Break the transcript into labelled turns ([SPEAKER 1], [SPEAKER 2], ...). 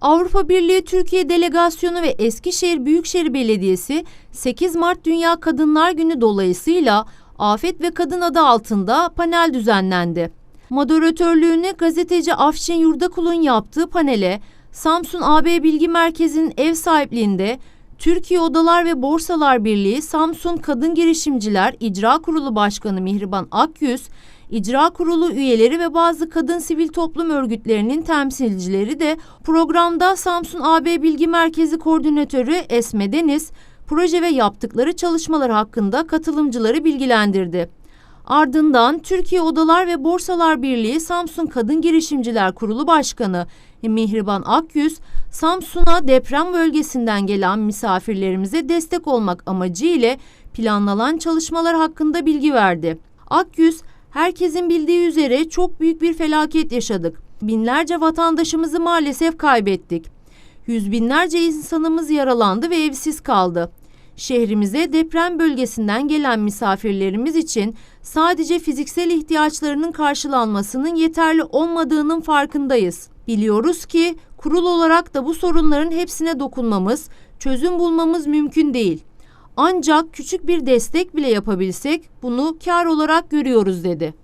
[SPEAKER 1] Avrupa Birliği Türkiye Delegasyonu ve Eskişehir Büyükşehir Belediyesi 8 Mart Dünya Kadınlar Günü dolayısıyla Afet ve Kadın adı altında panel düzenlendi. Moderatörlüğünü gazeteci Afşin Yurdakul'un yaptığı panele Samsun AB Bilgi Merkezi'nin ev sahipliğinde Türkiye Odalar ve Borsalar Birliği Samsun Kadın Girişimciler İcra Kurulu Başkanı Mihriban Akyüz, İcra Kurulu üyeleri ve bazı kadın sivil toplum örgütlerinin temsilcileri de programda Samsun AB Bilgi Merkezi Koordinatörü Esme Deniz, proje ve yaptıkları çalışmalar hakkında katılımcıları bilgilendirdi. Ardından Türkiye Odalar ve Borsalar Birliği Samsun Kadın Girişimciler Kurulu Başkanı Mihriban Akyüz, Samsun'a deprem bölgesinden gelen misafirlerimize destek olmak amacı ile planlanan çalışmalar hakkında bilgi verdi. Akyüz, herkesin bildiği üzere çok büyük bir felaket yaşadık. Binlerce vatandaşımızı maalesef kaybettik. Yüz binlerce insanımız yaralandı ve evsiz kaldı. Şehrimize deprem bölgesinden gelen misafirlerimiz için sadece fiziksel ihtiyaçlarının karşılanmasının yeterli olmadığının farkındayız. Biliyoruz ki kurul olarak da bu sorunların hepsine dokunmamız, çözüm bulmamız mümkün değil. Ancak küçük bir destek bile yapabilsek bunu kar olarak görüyoruz dedi.